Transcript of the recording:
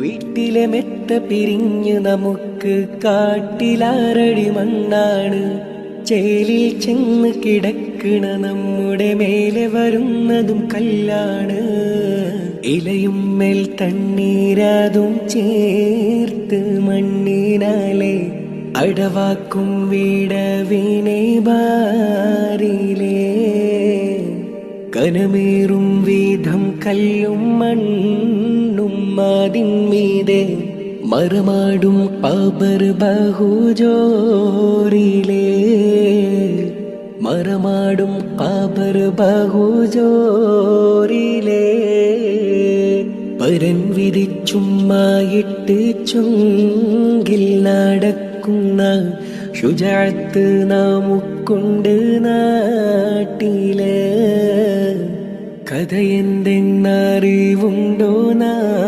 വീട്ടിലെ മെത്ത പിരിഞ്ഞ് നമുക്ക് കാട്ടിലാരടി മണ്ണാണ്. ചേലിൽ ചെന്ന് കിടക്കണ നമ്മുടെ മേലെ വരുന്നതും കല്ലാണ്. ഇലയും മേൽ തണ്ണീരാതും ചേർത്ത് മണ്ണിനാലെ അടവാക്കും വീടവിനെ ബാരിലേ കനമേറും വീതം കല്ലും മണ്ണും അതിന്മീതെ മറമാടും പബർ ബഹുജോറിലേ മറമാടും പബർ ബഹുജോറിലേ പരൻ വിരിച്ചുമായിട്ട് ചുങ്കിൽ നടക്കുന്ന ശുചാത്ത് നമുക്കുണ്ട് നാട്ടിലെ. കഥ എന്തെന്നറിവുണ്ടോ നാളെ